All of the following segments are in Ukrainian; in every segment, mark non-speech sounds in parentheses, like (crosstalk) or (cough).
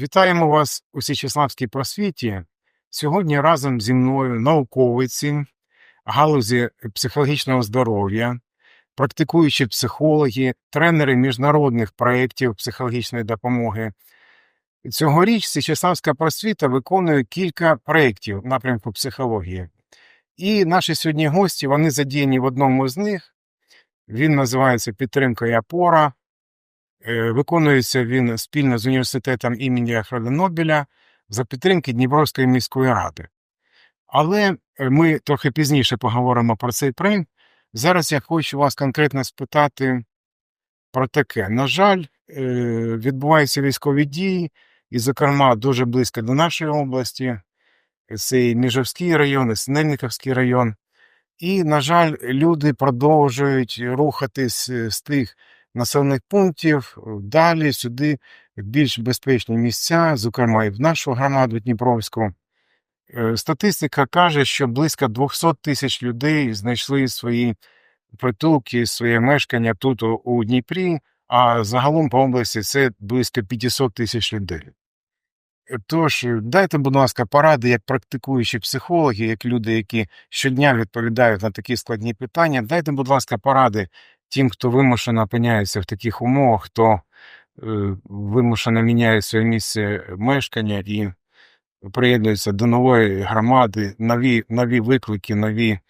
Вітаємо вас у Січеславській просвіті. Сьогодні разом зі мною науковиці галузі психологічного здоров'я, практикуючі психологи, тренери міжнародних проєктів психологічної допомоги. Цьогоріч Січеславська просвіта виконує кілька проєктів напрямку психології. І наші сьогодні гості вони задіяні в одному з них. Він називається Підтримка і опора. Е, Виконується він спільно з університетом імені Нобеля за підтримки Дніпровської міської ради. Але е, ми трохи пізніше поговоримо про цей проєкт. Зараз я хочу вас конкретно спитати про таке. На жаль, е, відбуваються військові дії, і, зокрема, дуже близько до нашої області. Це і Міжовський район, і Синельниковський район. І, на жаль, люди продовжують рухатись з тих населених пунктів далі сюди, в більш безпечні місця, зокрема і в нашу громаду Дніпровську. Е, Статистика каже, що близько 200 тисяч людей знайшли свої притулки, своє мешкання тут у- Дніпрі, а загалом по області це близько 500 тисяч людей. Е, Тож, е, дайте, будь ласка, поради як практикуючі психологи, як люди, які щодня відповідають на такі складні питання. Дайте, будь ласка, поради тим, хто вимушено опиняється в таких умовах, хто е, вимушено міняє своє місце мешкання і приєднується до нової громади, нові, нові виклики, нові е,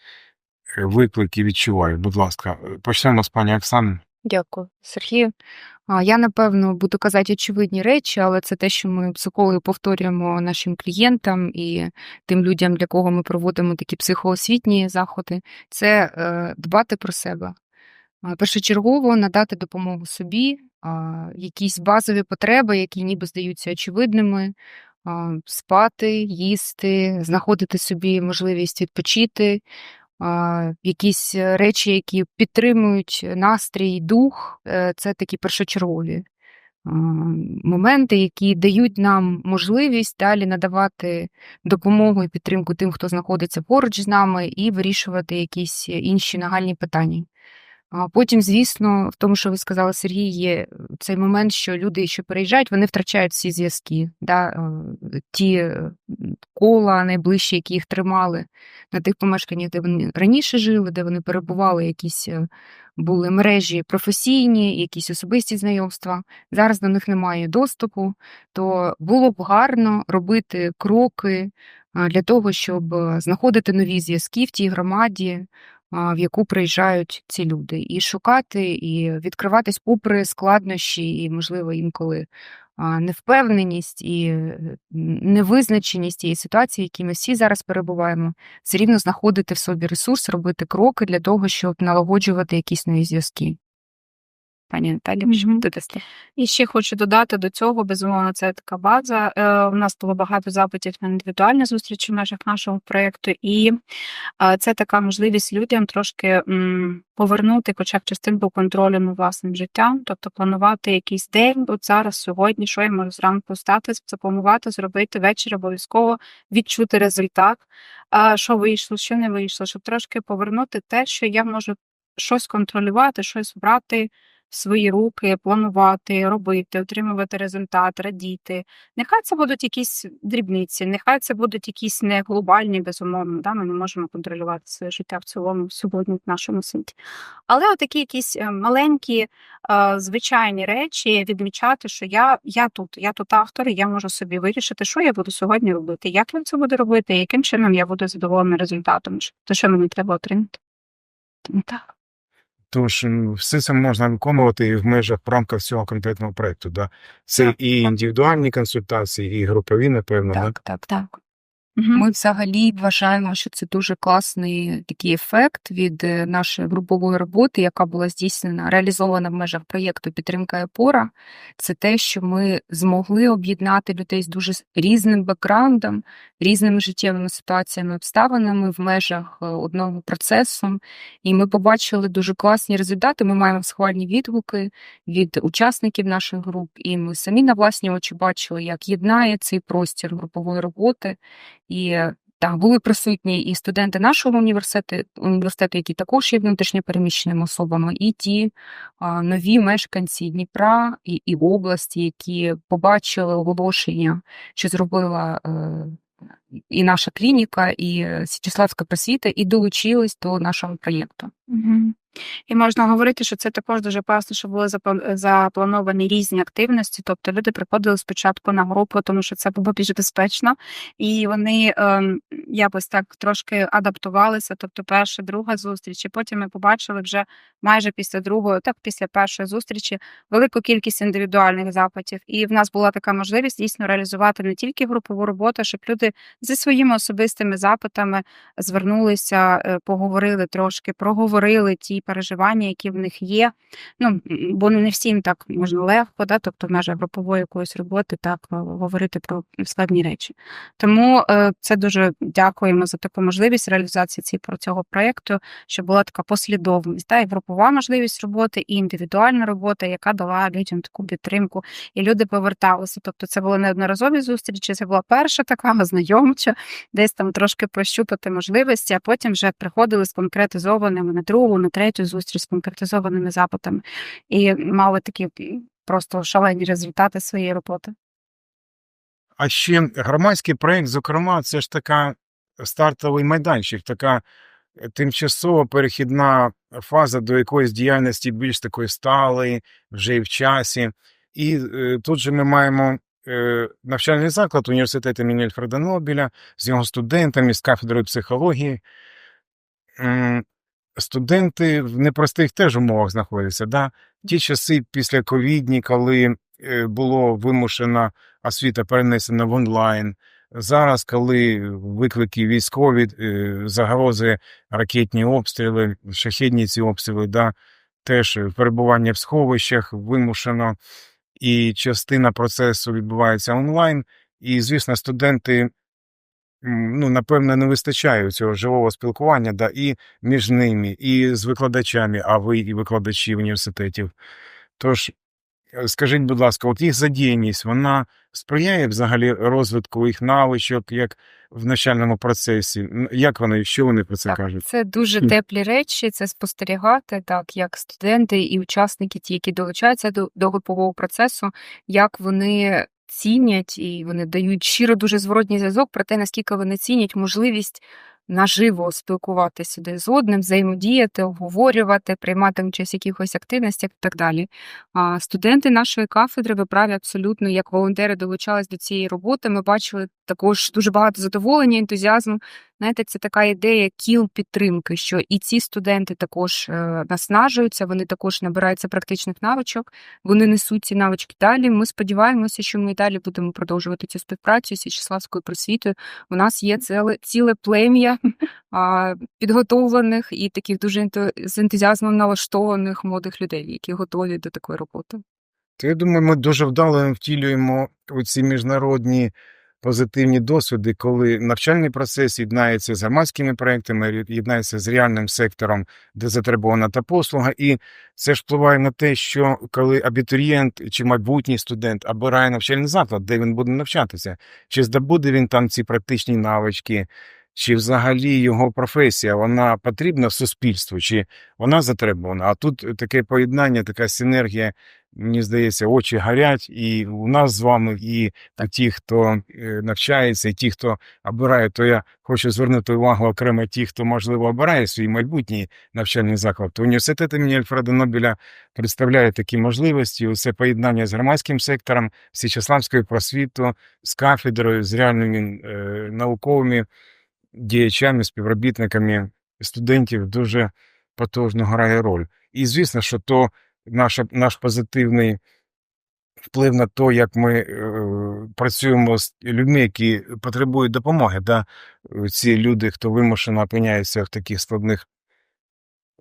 виклики відчувають. Будь ласка, почнемо з пані Оксани. Дякую, Сергію. Я напевно буду казати очевидні речі, але це те, що ми психологи повторюємо нашим клієнтам і тим людям, для кого ми проводимо такі психоосвітні заходи, це е, дбати про себе. Першочергово надати допомогу собі, якісь базові потреби, які ніби здаються очевидними, спати, їсти, знаходити собі можливість відпочити, якісь е, речі, які підтримують настрій, дух, е, це такі першочергові моменти, які дають нам можливість далі надавати допомогу і підтримку тим, хто знаходиться поруч з нами, і вирішувати якісь інші нагальні питання. А потім, звісно, в тому, що ви сказали, Сергій, є цей момент, що люди, що переїжджають, вони втрачають всі зв'язки. Да? е, Ті е, кола найближчі, які їх тримали на тих помешканнях, де вони раніше жили, де вони перебували, якісь е, були мережі професійні, якісь особисті знайомства. Зараз до них немає доступу, то було б гарно робити кроки для того, щоб е, знаходити нові зв'язки в тій громаді, в яку приїжджають ці люди, і шукати, і відкриватись попри складнощі, і, можливо, інколи невпевненість і е, невизначеність тієї ситуації, в якій ми всі зараз перебуваємо, все рівно знаходити в собі ресурс, робити кроки для того, щоб налагоджувати якісь нові зв'язки. Пані Наталі, що Мгм. додасте? І ще хочу додати до цього, безумовно, це така база. Е, У нас було багато запитів на індивідуальні зустрічі в межах нашого проєкту, і е, це така можливість людям трошки м, повернути хоча б частинку контролю над власним життям, тобто планувати якийсь день, от зараз, сьогодні, що я можу зранку встати, запланувати, зробити вечір, обов'язково відчути результат, а, що вийшло, що не вийшло, щоб трошки повернути те, що я можу щось контролювати, щось брати в свої руки, планувати, робити, отримувати результат, радіти. Нехай це будуть якісь дрібниці, нехай це будуть якісь не глобальні, безумовно. Да? Ми не можемо контролювати своє життя в цілому сьогодні в нашому світі. Але отакі якісь е, маленькі, е, звичайні речі відмічати, що я, я тут, я тут автор, і я можу собі вирішити, що я буду сьогодні робити, як я це буду робити, яким чином я буду задоволена результатом, то що мені треба отримати. Так. Тож все це можна виконувати в межах в рамках цього конкретного проекту. Да? Це Так, і індивідуальні консультації, і групові, напевно. Так, да? Так, так, Мгм. Ми взагалі вважаємо, що це дуже класний такий ефект від е, нашої групової роботи, яка була здійснена, реалізована в межах проєкту Підтримка і опора. Це те, що ми змогли об'єднати людей з дуже різним бекграундом, різними життєвими ситуаціями, обставинами в межах е, одного процесу. І ми побачили дуже класні результати. Ми маємо схвальні відгуки від учасників наших груп, і ми самі на власні очі бачили, як єднає цей простір групової роботи. І Так, були присутні і студенти нашого університету, університету, які також є внутрішньо переміщеними особами, і ті а, нові мешканці Дніпра і, і області, які побачили оголошення, що зробила е, і наша клініка, і е, Січеславська просвіта, і долучились до нашого проєкту. Мгм. І можна говорити, що це також дуже класно, що були заплановані різні активності. Тобто люди приходили спочатку на групу, тому що це було більш безпечно, і вони ем, якось так трошки адаптувалися. Тобто, перша, друга зустріч, і потім ми побачили вже майже після другої, так після першої зустрічі, велику кількість індивідуальних запитів. І в нас була така можливість дійсно реалізувати не тільки групову роботу, щоб люди зі своїми особистими запитами звернулися, е, поговорили трошки, проговорили ті переживання, які в них є. Ну, бо не всім так можна легко, да? тобто в межах групової якоїсь роботи так говорити про складні речі. Тому е, це дуже дякуємо за таку можливість реалізації ці- про цього проєкту, щоб була така послідовність, да? і групова можливість роботи, і індивідуальна робота, яка дала людям таку підтримку, і люди поверталися. Тобто це були неодноразові зустрічі, це була перша така знайомча, десь там трошки прощупати можливості, а потім вже приходили з конкретизованими на другу, на третю зустріч з конкретизованими запитами і мали такі просто шалені результати своєї роботи. А ще громадський проєкт, зокрема, це ж така стартовий майданчик, така е, тимчасова перехідна фаза до якоїсь діяльності більш такої сталої, вже і в часі. І е, тут же ми маємо е, навчальний заклад університету імені Альфреда Нобеля з його студентами, з кафедрою психології. Студенти в непростих теж умовах знаходяться. Да? Ті часи після ковідні, коли е, було вимушена освіта перенесена в онлайн. Зараз, коли виклики військові, е, загрози, ракетні обстріли, шахідні ці обстріли, да, теж перебування в сховищах вимушено, і частина процесу відбувається онлайн. І, звісно, студенти, ну, напевно, не вистачає цього живого спілкування, да, і між ними, і з викладачами, а ви і викладачі університетів. Тож, е, скажіть, будь ласка, от їх задіяність, вона сприяє взагалі розвитку їх навичок, як в навчальному процесі? Як вони, що вони про це Так, кажуть? це дуже теплі речі, це спостерігати, так, як студенти і учасники, ті, які долучаються до, до групового процесу, як вони цінять і вони дають щиро дуже зворотній зв'язок про те, наскільки вони цінять можливість наживо спілкуватися один з одним, взаємодіяти, обговорювати, приймати участь в якихось активностях і так далі. А студенти нашої кафедри, ви праві абсолютно, як волонтери долучались до цієї роботи. Ми бачили також дуже багато задоволення, ентузіазму. Знаєте, це така ідея кіл підтримки, що і ці студенти також е, наснажуються, вони також набираються практичних навичок, вони несуть ці навички далі. Ми сподіваємося, що ми і далі будемо продовжувати цю співпрацю з Січеславською просвітою. У нас є ціле, ціле плем'я а, підготовлених і таких дуже з ентузіазмом налаштованих молодих людей, які готові до такої роботи. То я думаю, ми дуже вдало втілюємо ці міжнародні позитивні досвіди, коли навчальний процес єднається з громадськими проектами, єднається з реальним сектором, де затребувана та послуга, і це ж впливає на те, що коли абітурієнт чи майбутній студент обирає навчальний заклад, де він буде навчатися, чи здобуде він там ці практичні навички, чи взагалі його професія вона потрібна суспільству, чи вона затребувана. А тут таке поєднання, така синергія мені здається, очі горять, і у нас з вами, і у ті, хто е, навчається, і ті, хто обирає, то я хочу звернути увагу окремо ті, хто, можливо, обирає свій майбутній навчальний заклад. То університет імені Альфреда Нобеля представляє такі можливості. Усе поєднання з громадським сектором, з Січеславською просвітою, з кафедрою, з реальними е, науковими діячами, співробітниками студентів дуже потужно грає роль. І звісно, що то наша, наш позитивний вплив на те, як ми е, працюємо з людьми, які потребують допомоги. Да? Ці люди, хто вимушено опиняється в таких складних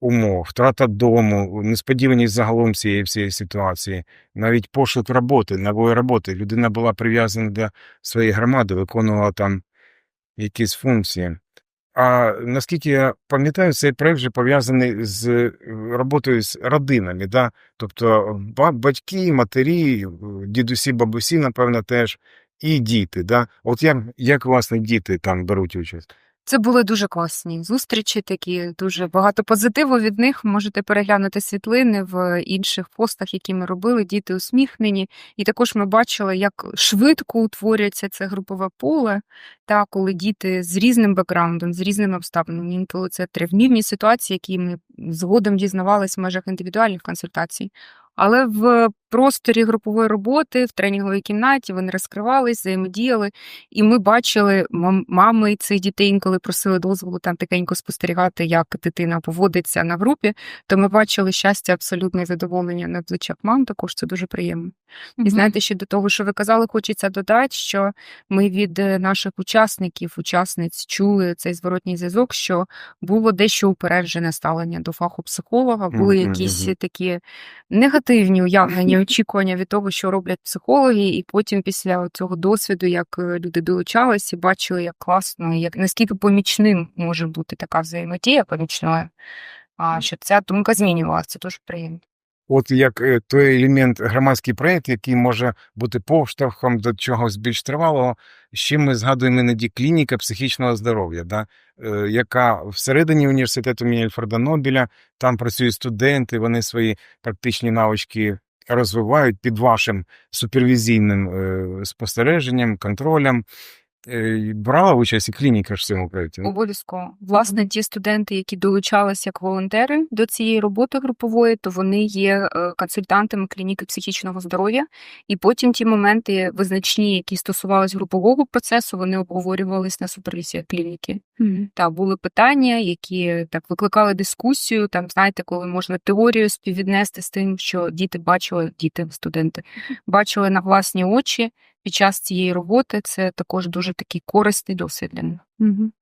умовах, втрата дому, несподіваність загалом цієї всієї ситуації, навіть пошук роботи, нової роботи. Людина була прив'язана до своєї громади, виконувала там якісь функції. А наскільки я пам'ятаю, цей проект вже пов'язаний з е, роботою з родинами, да? тобто батьки, матері, дідусі, бабусі, напевно, теж. і діти. Да? От як, як власне діти там беруть участь? Це були дуже класні зустрічі, такі дуже багато позитиву від них. Можете переглянути світлини в інших постах, які ми робили. Діти усміхнені. І також ми бачили, як швидко утворюється це групове поле, та коли діти з різним бекграундом, з різними обставинами. Інколи це тривмівні ситуації, які ми згодом дізнавалися в межах індивідуальних консультацій. Але в просторі групової роботи, в тренінговій кімнаті вони розкривались, взаємодіяли, і ми бачили мами цих дітей інколи просили дозволу там тихенько спостерігати, як дитина поводиться на групі. То ми бачили щастя, абсолютне задоволення на обличчях мам. Також це дуже приємно. І знаєте, ще до того, що ви казали, хочеться додати, що ми від е, наших учасників, учасниць чули цей зворотній зв'язок, що було дещо упереджене ставлення до фаху психолога, були Мгм, якісь мгм. такі негативні уявлення, очікування від того, що роблять психологи, і потім після цього досвіду, як е, люди долучалися, бачили, як класно, як наскільки помічним може бути така взаємодія помічною. А що ця думка змінювалася, це дуже приємно. От як е, той елемент громадський проєкт, який може бути поштовхом до чогось більш тривалого, ще ми згадуємо іноді клініка психічного здоров'я, да? е, яка всередині університету імені Альфреда Нобеля, там працюють студенти, вони свої практичні навички розвивають під вашим супервізійним е, спостереженням, контролем. Е, брала участь і клініка ж в цьому проєкті. ну? Обов'язково. Власне, ті студенти, які долучалися як волонтери до цієї роботи групової, то вони є е, консультантами клініки психічного здоров'я. І потім ті моменти визначні, які стосувалися групового процесу, вони обговорювались на супервізії клініки. Та були питання, які так викликали дискусію. Там знаєте, коли можна теорію співвіднести з тим, що діти бачили, діти, студенти бачили на власні очі під час цієї роботи. Це також дуже такий корисний досвід для них. Мгм.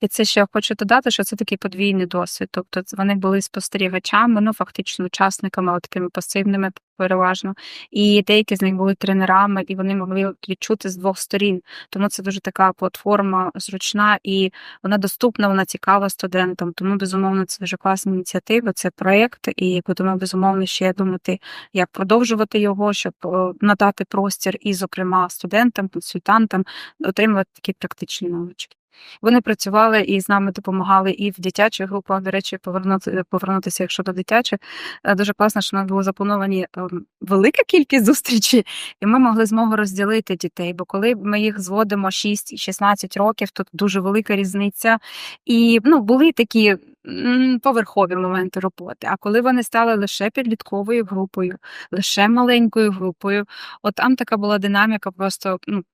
І це ще хочу додати, що це такий подвійний досвід. Тобто вони були спостерігачами, ну фактично учасниками, от такими пасивними переважно. І деякі з них були тренерами, і вони могли відчути з двох сторін. Тому це дуже така платформа зручна і вона доступна, вона цікава студентам. Тому безумовно це дуже класна ініціатива, це проєкт, і будемо безумовно ще думати, як продовжувати його, щоб надати простір і, зокрема, студентам, консультантам отримувати такі практичні навички. Вони працювали і з нами допомагали і в дитячих групах. До речі, повернути повернутися, якщо до дитячих. Е, Дуже класно, що у нас було заплановані ем, велика кількість (laughs) зустрічей, і ми могли змогу розділити дітей. Бо коли ми їх зводимо 6 і 16 років, то дуже велика різниця. І ну, були такі поверхові моменти роботи. А коли вони стали лише підлітковою групою, лише маленькою групою, от там така була динаміка, просто ну.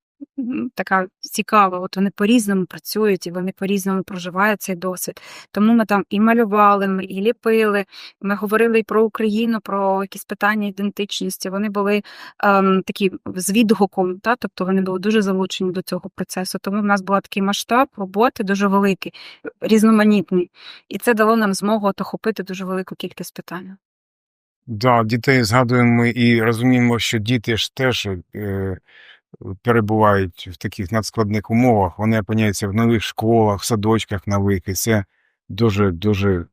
Така цікава, от вони по-різному працюють і вони по-різному проживають цей досвід. Тому ми там і малювали, і ліпили. Ми говорили і про Україну, про якісь питання ідентичності. Вони були ем, такі з відгуком, та? тобто вони були дуже залучені до цього процесу. Тому в нас був такий масштаб роботи дуже великий, різноманітний. І це дало нам змогу охопити дуже велику кількість питань. Да, дітей згадуємо ми і розуміємо, що діти ж теж е, перебувають в таких надскладних умовах. Вони опиняються в нових школах, садочках нових, і це дуже дуже е,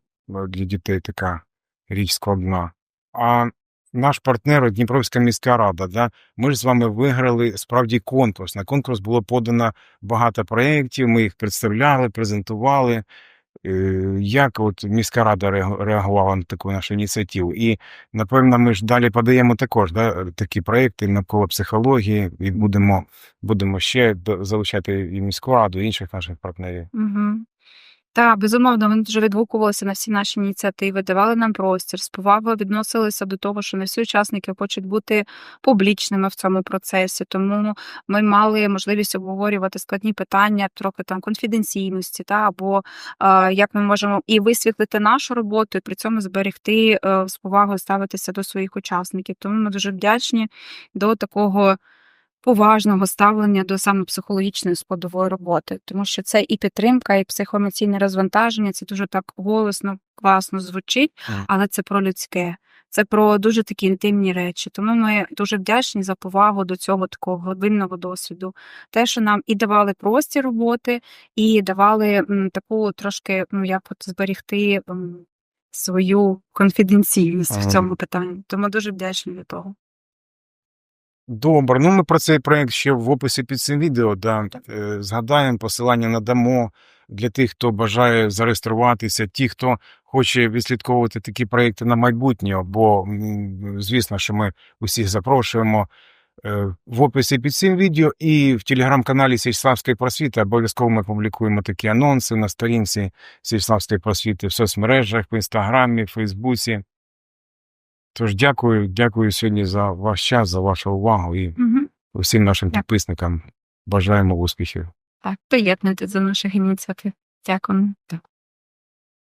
для дітей така річ складна. А наш партнер Дніпровська міська рада, да, ми ж з вами виграли справді конкурс. На конкурс було подано багато проєктів, ми їх представляли, презентували. Е, Як от міська рада реагувала на таку нашу ініціативу? І напевно, ми ж далі подаємо також да, такі проекти навколо психології, і будемо, будемо ще залучати і міську раду, і інших наших партнерів. Угу. Так, безумовно, вони дуже відгукувалися на всі наші ініціативи, давали нам простір, з повагою відносилися до того, що не всі учасники хочуть бути публічними в цьому процесі. Тому ми мали можливість обговорювати складні питання, трохи там конфіденційності, та або е, як ми можемо і висвітлити нашу роботу, і при цьому зберегти е, з повагою ставитися до своїх учасників. Тому ми дуже вдячні до такого поважного ставлення до саме психологічної складової роботи, тому що це і підтримка, і психоемоційне розвантаження. Це дуже так голосно, класно звучить, але це про людське. Це про дуже такі інтимні речі. Тому ми дуже вдячні за повагу до цього такого глибинного досвіду. Те, що нам і давали простір роботи, і давали м, таку трошки, ну як от зберегти м, свою конфіденційність в цьому питанні. Тому дуже вдячні від того. Добре, ну ми про цей проект ще в описі під цим відео да, е, згадаємо, посилання надамо для тих, хто бажає зареєструватися, ті, хто хоче відслідковувати такі проекти на майбутнє, бо звісно, що ми усіх запрошуємо е, в описі під цим відео і в телеграм-каналі Січславської просвіти. Обов'язково ми публікуємо такі анонси на сторінці Січславської просвіти в соцмережах, в інстаграмі, в Фейсбуці. Тож дякую, дякую сьогодні за ваш час, за вашу увагу і Угу. усім нашим Дякую. підписникам бажаємо успіхів. Так, приєднуйтесь за наших ініціатив. Дякую.